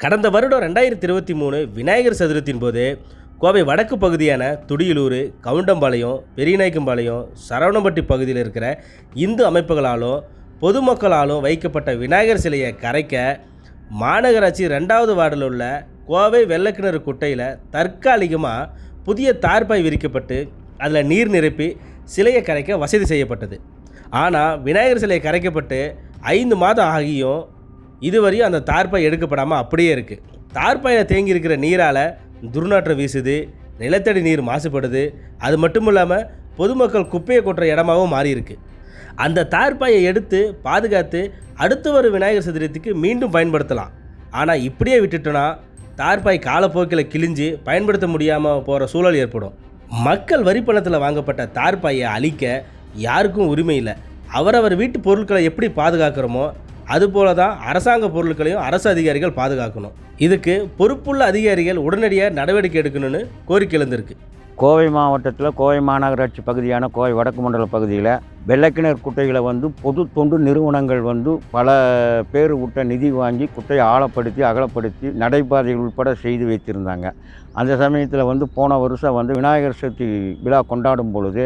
கடந்த வருடம் ரெண்டாயிரத்தி இருபத்தி மூணு விநாயகர் சதுரத்தின் போது கோவை வடக்கு பகுதியான துடியலூர் கவுண்டம்பாளையம் பெரியநாயக்கம்பாளையம் சரவணம்பட்டி பகுதியில் இருக்கிற இந்து அமைப்புகளாலும் பொதுமக்களாலும் வைக்கப்பட்ட விநாயகர் சிலையை கரைக்க மாநகராட்சி ரெண்டாவது வார்டில் உள்ள கோவை வெள்ளக்கிணறு குட்டையில் தற்காலிகமாக புதிய தார்பாய் விரிக்கப்பட்டு அதில் நீர் நிரப்பி சிலையை கரைக்க வசதி செய்யப்பட்டது. ஆனால் விநாயகர் சிலை கரைக்கப்பட்டு ஐந்து மாதம் ஆகியும் இதுவரையும் அந்த தார்பாய் எடுக்கப்படாமல் அப்படியே இருக்குது தார்பாயில் தேங்கி இருக்கிற நீரால் துர்நாற்றம் வீசுது நிலத்தடி நீர் மாசுபடுது. அது மட்டும் இல்லாமல் பொதுமக்கள் குப்பையை கொட்டுற இடமாவும் மாறியிருக்கு. அந்த தார்பாயை எடுத்து பாதுகாத்து அடுத்து வரும் விநாயகர் சதுரத்துக்கு மீண்டும் பயன்படுத்தலாம். ஆனால் இப்படியே விட்டுட்டோன்னா தார்பாய் காலப்போக்கில் கிழிஞ்சு பயன்படுத்த முடியாமல் போகிற சூழல் ஏற்படும். மக்கள் வரி பணத்தில் வாங்கப்பட்ட தார்பாயை அழிக்க யாருக்கும் உரிமை இல்லை. அவரவர் வீட்டு பொருட்களை எப்படி பாதுகாக்கிறோமோ அதுபோல தான் அரசாங்க பொருட்களையும் அரசு அதிகாரிகள் பாதுகாக்கணும். இதுக்கு பொறுப்புள்ள அதிகாரிகள் உடனடியாக நடவடிக்கை எடுக்கணும்னு கோரிக்கை எழுந்திருக்கு. கோவை மாவட்டத்தில் கோவை மாநகராட்சி பகுதியான கோவை வடக்கு மண்டல பகுதியில் வெள்ளக்கிணர் குட்டைகளை வந்து பொது தொண்டு நிறுவனங்கள் வந்து பல பேர் விட்ட நிதி வாங்கி குட்டையை ஆழப்படுத்தி அகலப்படுத்தி நடைபாதைகள் உட்பட செய்து வைத்திருந்தாங்க. அந்த சமயத்தில் வந்து போன வருஷம் வந்து விநாயகர் சதுர்த்தி விழா கொண்டாடும் பொழுது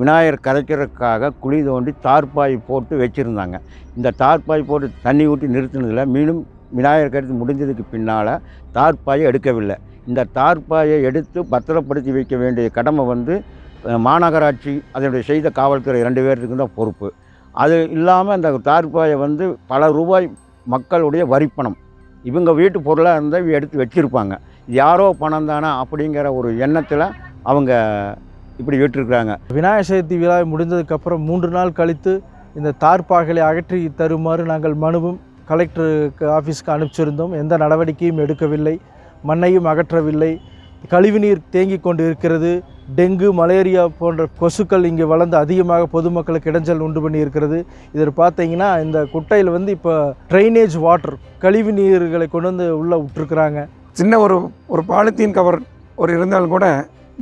விநாயகர் கரைக்கிறதுக்காக குழி தோண்டி தார்பாய் போட்டு வச்சுருந்தாங்க. இந்த தார்பாய் போட்டு தண்ணி ஊற்றி நிறுத்தினதில் மீண்டும் விநாயகர் கருத்து முடிஞ்சதுக்கு பின்னால் தார்பாயை எடுக்கவில்லை. இந்த தார்பாயை எடுத்து பத்திரப்படுத்தி வைக்க வேண்டிய கடமை வந்து மாநகராட்சி அதனுடைய செய்த காவல்துறை ரெண்டு பேர்த்துக்கு தான் பொறுப்பு. அது இல்லாமல் அந்த தார்பாயை வந்து பல ரூபாய் மக்களுடைய வரிப்பணம் இவங்க வீட்டு பொருளாக இருந்தால் எடுத்து வச்சுருப்பாங்க. இது யாரோ பணம் தானே அப்படிங்கிற ஒரு எண்ணத்தில் அவங்க இப்படி விட்டுருக்குறாங்க விநாயகர் சதுர்த்தி விழா முடிந்ததுக்கப்புறம் மூன்று நாள் கழித்து இந்த தார்ப்பாகளை அகற்றி தருமாறு நாங்கள் மனுவும் கலெக்டருக்கு ஆஃபீஸ்க்கு அனுப்பிச்சிருந்தோம். எந்த நடவடிக்கையும் எடுக்கவில்லை. மண்ணையும் அகற்றவில்லை. கழிவுநீர் தேங்கிக் கொண்டு இருக்கிறது டெங்கு மலேரியா போன்ற கொசுக்கள் இங்கே வளர்ந்து அதிகமாக பொதுமக்களுக்கு இடைஞ்சல் உண்டு பண்ணி இருக்கிறது இதில் பார்த்தீங்கன்னா இந்த குட்டையில் வந்து இப்போ ட்ரைனேஜ் வாட்டர் கழிவு நீர்களை கொண்டு வந்து உள்ளே விட்டுருக்குறாங்க. சின்ன ஒரு ஒரு பாலித்தீன் கவர் ஒரு இருந்தாலும் கூட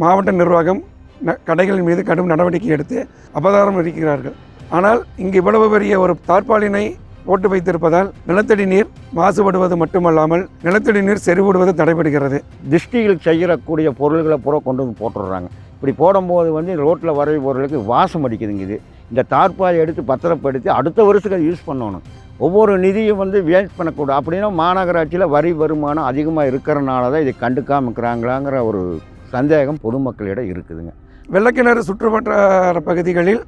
மாவட்ட நிர்வாகம் ந- கடைகளின் மீது கடும் நடவடிக்கை எடுத்து அபதாரம் இருக்கிறார்கள் ஆனால் இங்கு இவ்வளவு பெரிய ஒரு தார்பாலினை போட்டு வைத்திருப்பதால் நிலத்தடி நீர் மாசுபடுவது மட்டுமல்லாமல் நிலத்தடி நீர் செறிவிடுவது தடைபடுகிறது. திருஷ்டிகள் செய்யக்கூடிய பொருள்களை பூரா கொண்டு வந்து போட்டுடுறாங்க. இப்படி போடும்போது வந்து ரோட்டில் வர பொருளுக்கு வாசம் அடிக்குதுங்க இது இந்த தார்ப்பாயை எடுத்து பத்திரப்படுத்தி அடுத்த வருஷத்துக்கு அதை யூஸ் பண்ணணும். ஒவ்வொரு நிதியும் வந்து வேஸ்ட் பண்ணக்கூடாது. அப்படின்னா மாநகராட்சியில் வரி வருமானம் அதிகமாக இருக்கிறனால தான் இதை கண்டுக்காம இருக்கிறாங்களாங்கிற ஒரு சந்தேகம் பொதுமக்களிடம் இருக்குதுங்க. வெள்ளக்கிணறு சுற்றுவட்டார பகுதிகளில்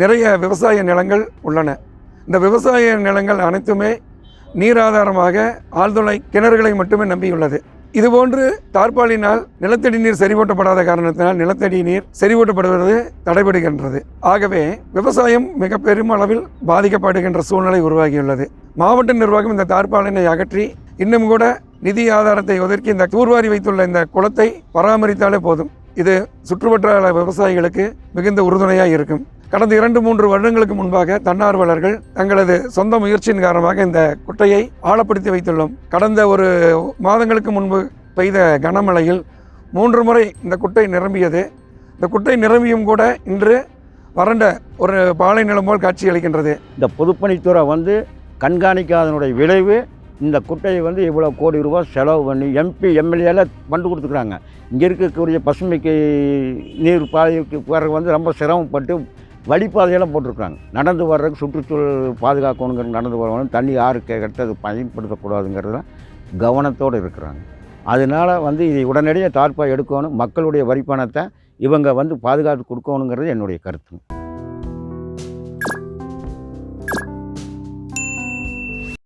நிறைய விவசாய நிலங்கள் உள்ளன. இந்த விவசாய நிலங்கள் அனைத்துமே நீர் ஆதாரமாக ஆழ்துளை கிணறுகளை மட்டுமே நம்பியுள்ளது. இதுபோன்று தார்பாலினால் நிலத்தடி நீர் செறிவூட்டப்படாத காரணத்தினால் நிலத்தடி நீர் செறிவூட்டப்படுவது தடைபடுகின்றது. ஆகவே விவசாயம் மிக பெருமளவில் பாதிக்கப்படுகின்ற சூழ்நிலை உருவாகியுள்ளது. மாவட்ட நிர்வாகம் இந்த தார்பாலினை அகற்றி இன்னும் கூட நிதி ஆதாரத்தை ஒதுக்கி இந்த தூர்வாரி வைத்துள்ள இந்த குளத்தை பராமரித்தாலே போதும். இது சுற்றுவட்டார விவசாயிகளுக்கு மிகுந்த உறுதுணையாக இருக்கும். கடந்த இரண்டு மூன்று வருடங்களுக்கு முன்பாக தன்னார்வலர்கள் தங்களது சொந்த முயற்சியின் காரணமாக இந்த குட்டையை ஆழப்படுத்தி வைத்துள்ளோம். கடந்த ஒரு மாதங்களுக்கு முன்பு பெய்த கனமழையில் மூன்று முறை இந்த குட்டை நிரம்பியது. இந்த குட்டை நிரம்பியும் கூட இன்று வறண்ட ஒரு பாலை நிலம் போல் காட்சியளிக்கின்றது. இந்த பொதுப்பணித்துறை வந்து கண்காணிக்காதனுடைய விளைவு இந்த குட்டையை வந்து இவ்வளோ கோடி ரூபா செலவு பண்ணி எம்பி எம்எல்ஏல பண்ணி கொடுத்துக்குறாங்க இங்கே இருக்கக்கூடிய பசுமைக்கு நீர் பாதைக்கு வர வந்து ரொம்ப சிரமப்பட்டு வழிப்பாதையெல்லாம் போட்டிருக்காங்க நடந்து வர்றதுக்கு சுற்றுச்சூழல் பாதுகாக்கணுங்கிற நடந்து வரணும். தண்ணி யாருக்கு கட்ட அது பயன்படுத்தக்கூடாதுங்கிறதுல கவனத்தோடு இருக்கிறாங்க. அதனால் வந்து இதை உடனடியாக தார்ப்பாக எடுக்கணும். மக்களுடைய வரி இவங்க வந்து பாதுகாத்து கொடுக்கணுங்கிறது என்னுடைய கருத்து.